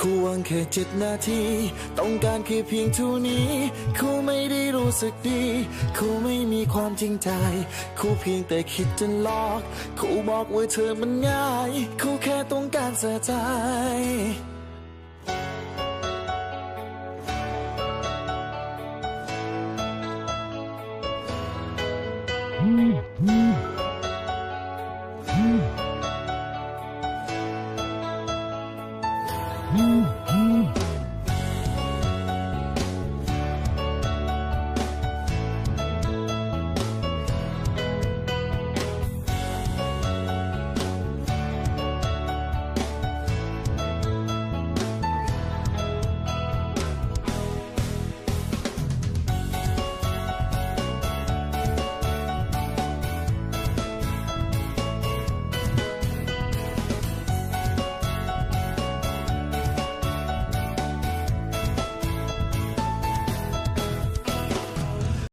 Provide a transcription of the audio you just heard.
ควางแค่เจ็ดนาที ต้องการแค่เพียงเท่านี้ครูไม่ได้รู้สึกดีครูไม่มีความจริงใจครูเพียงแต่คิดจะหลอกครูบอกว่าเธอมันง่ายครูแค่ต้องการเสียใจ Mm.